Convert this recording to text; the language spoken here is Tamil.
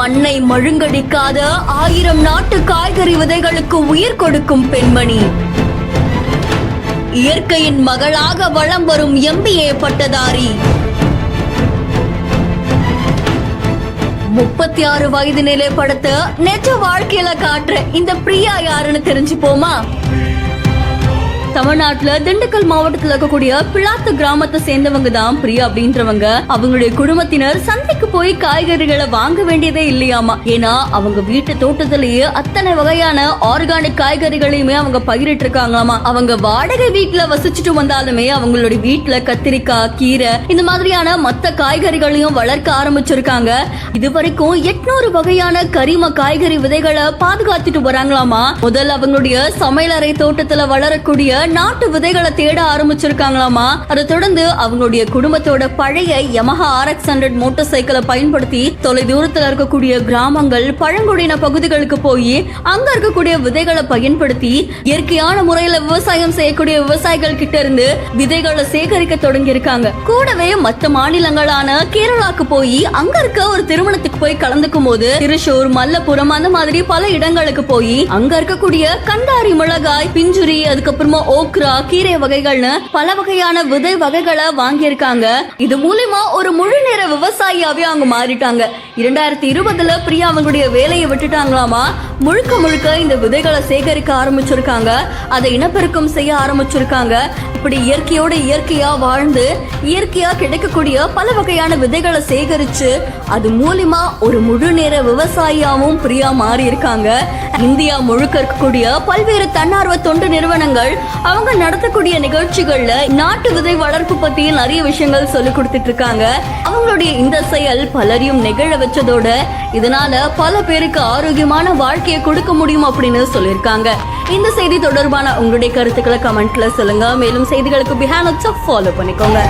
மண்ணை மழுங்கடிக்காத ஆயிரம் நாட்டு காய்கறி விதைகளுக்கு உயிர் கொடுக்கும் பெண்மணி. இயற்கையின் மகளாக வலம் வரும் எம்பிஏ பட்டதாரி. முப்பத்தி ஆறு வயது நிலை படத்தை நெஜ வாழ்க்கையில காட்டுற இந்த பிரியா யாருன்னு தெரிஞ்சுப்போமா? தமிழ்நாட்டுல திண்டுக்கல் மாவட்டத்துல இருக்கக்கூடிய பிளாத்து கிராமத்தை சேர்ந்தவங்க தான் பிரியா அப்படின்றவங்க. அவங்களுடைய குடும்பத்தினர் சந்தைக்கு போய் காய்கறிகளை வாங்க வேண்டியதே இல்லையாமா? ஏன்னா அவங்க வீட்டு தோட்டத்திலேயே அத்தனை வகையான ஆர்கானிக் காய்கறிகளையுமே அவங்க பயிரிட்டு இருக்காங்களாமா அவங்க வாடகை வீட்டுல வசிச்சுட்டு வந்தாலுமே அவங்களுடைய வீட்டுல கத்திரிக்காய் கீரை இந்த மாதிரியான மத்த காய்கறிகளையும் வளர்க்க ஆரம்பிச்சிருக்காங்க. இது வரைக்கும் எட்நூறு வகையான கரிம காய்கறி விதைகளை பாதுகாத்துட்டு வராங்களாமா? முதல்ல அவங்களுடைய சமையலறை தோட்டத்துல வளரக்கூடிய நாட்டு விதைகளை தேட ஆரம்பிச்சிருக்காங்களாமா? அதை தொடர்ந்து அவங்களுடைய குடும்பத்தோட பழைய யமஹா ஆர்எக்ஸ் ஹண்ட்ரட் மோட்டார் சைக்கிளை பயன்படுத்தி தொலை தூரத்தில் இருக்கக்கூடிய கிராமங்கள் பழங்குடியின பகுதிகளுக்கு போய் அங்க இருக்கக்கூடிய விதைகளை பயன்படுத்தி இயற்கையான முறையில விவசாயம் செய்யக்கூடிய விவசாயிகள் கிட்ட இருந்து விதைகளை சேகரிக்க தொடங்கி இருக்காங்க கூடவே மற்ற மாநிலங்களான கேரளாக்கு போய் அங்க இருக்க ஒரு திருமணத்துக்கு போய் கலந்துக்கும் போது திருச்சூர் மல்லபுரம் அந்த மாதிரி பல இடங்களுக்கு போய் அங்க இருக்கக்கூடிய கண்டாரி மிளகாய் பிஞ்சுரி அதுக்கப்புறமா ஓக்ரா கீரை வகைகள்னு பல வகையான விதை வகைகளை வாங்கியிருக்காங்க. இது மூலியமா ஒரு முழு நேர விவசாயியாவே அவங்க மாறிட்டாங்க. இரண்டாயிரத்தி இருபதுல பிரியா அவங்களுடைய வேலையை விட்டுட்டாங்களாமா? முழுக்க முழுக்க இந்த விதைகளை சேகரிக்க ஆரம்பிச்சிருக்காங்க. அதை இனப்பெருக்கம் செய்ய ஆரம்பிச்சிருக்காங்க. இப்படி இயற்கையோட இயற்கையா வாழ்ந்து இயற்கையா கிடைக்கக்கூடிய பல வகையான விதைகளை சேகரிச்சு அது மூலியமா ஒரு முழு நேர விவசாயியாவும் பிரியா மாறி இருக்காங்க இந்தியா முழுக்க இருக்கக்கூடிய பல்வேறு தன்னார்வ தொண்டு நிறுவனங்கள் அவங்க நடத்தக்கூடிய நிகழ்ச்சிகள்ல நாட்டு விதை வளர்ப்பு பத்தி நிறைய விஷயங்கள் சொல்லி கொடுத்துட்டு இருக்காங்க அவங்களுடைய இந்த செயல் பலரையும் நெகிழ வச்சதோட இதனால பல பேருக்கு ஆரோக்கியமான வாழ்க்கை வாழ்க்கையை கொடுக்க முடியும் அப்படின்னு சொல்லியிருக்காங்க. இந்த செய்தி தொடர்பான உங்களுடைய கருத்துக்களை கமெண்ட்ல சொல்லுங்க. மேலும் செய்திகளுக்கு பிஹான் ஃபாலோ பண்ணிக்கோங்க.